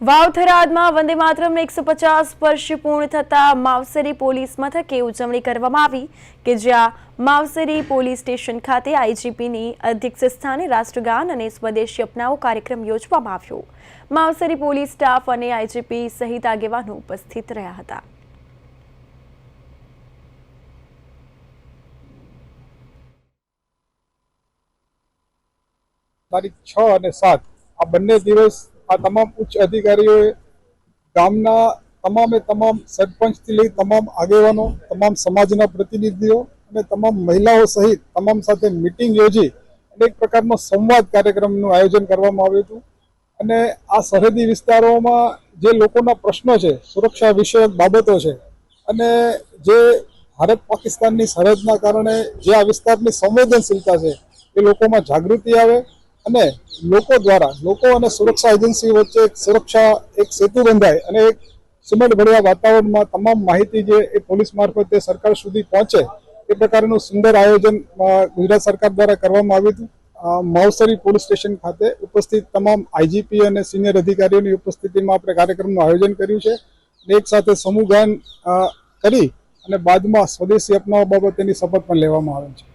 વાવ થરાદમાં વંદે માતરમ એકસો પચાસ વર્ષ પૂર્ણ થતા માવસરી પોલીસ મથકે ઉજવણી કરવામાં આવી કે જ્યાં માવસરી પોલીસ સ્ટેશન ખાતે આઈજીપીની અધ્યક્ષ સ્થાને રાષ્ટ્રગાન અને સ્વદેશી અપનાવો કાર્યક્રમ યોજવામાં આવ્યો. માવસરી પોલીસ સ્ટાફ અને આઈજીપી સહિત આગેવાનો ઉપસ્થિત રહ્યા હતા. તારીખ છ અને સાત, આ બંને દિવસ આ તમામ ઉચ્ચ અધિકારીઓએ ગામના તમામે તમામ સરપંચથી લઈ તમામ આગેવાનો, તમામ સમાજના પ્રતિનિધિઓ અને તમામ મહિલાઓ સહિત તમામ સાથે મિટિંગ યોજી અને એક પ્રકારનો સંવાદ કાર્યક્રમનું આયોજન કરવામાં આવ્યું હતું. અને આ સરહદી વિસ્તારોમાં જે લોકોના પ્રશ્નો છે, સુરક્ષા વિષયક બાબતો છે અને જે ભારત પાકિસ્તાનની સરહદના કારણે જે આ વિસ્તારની સંવેદનશીલતા છે, એ લોકોમાં જાગૃતિ આવે અને લોકો દ્વારા, લોકો અને સુરક્ષા એજન્સી વચ્ચે સુરક્ષા, એક સેતુ બંધાય અને એક સુમેળ ભર્યા વાતાવરણમાં તમામ માહિતી જે એ પોલીસ મારફતે સરકાર સુધી પહોંચે એ પ્રકારનું સુંદર આયોજન ગુજરાત સરકાર દ્વારા કરવામાં આવ્યું હતું. માવસરી પોલીસ સ્ટેશન ખાતે ઉપસ્થિત તમામ આઈજીપી અને સિનિયર અધિકારીઓની ઉપસ્થિતિમાં આપણે કાર્યક્રમનું આયોજન કર્યું છે અને એક સાથે સમૂહગાન કરી અને બાદમાં સ્વદેશી અપનાવવા બાબતેની શપથ પણ લેવામાં આવે છે.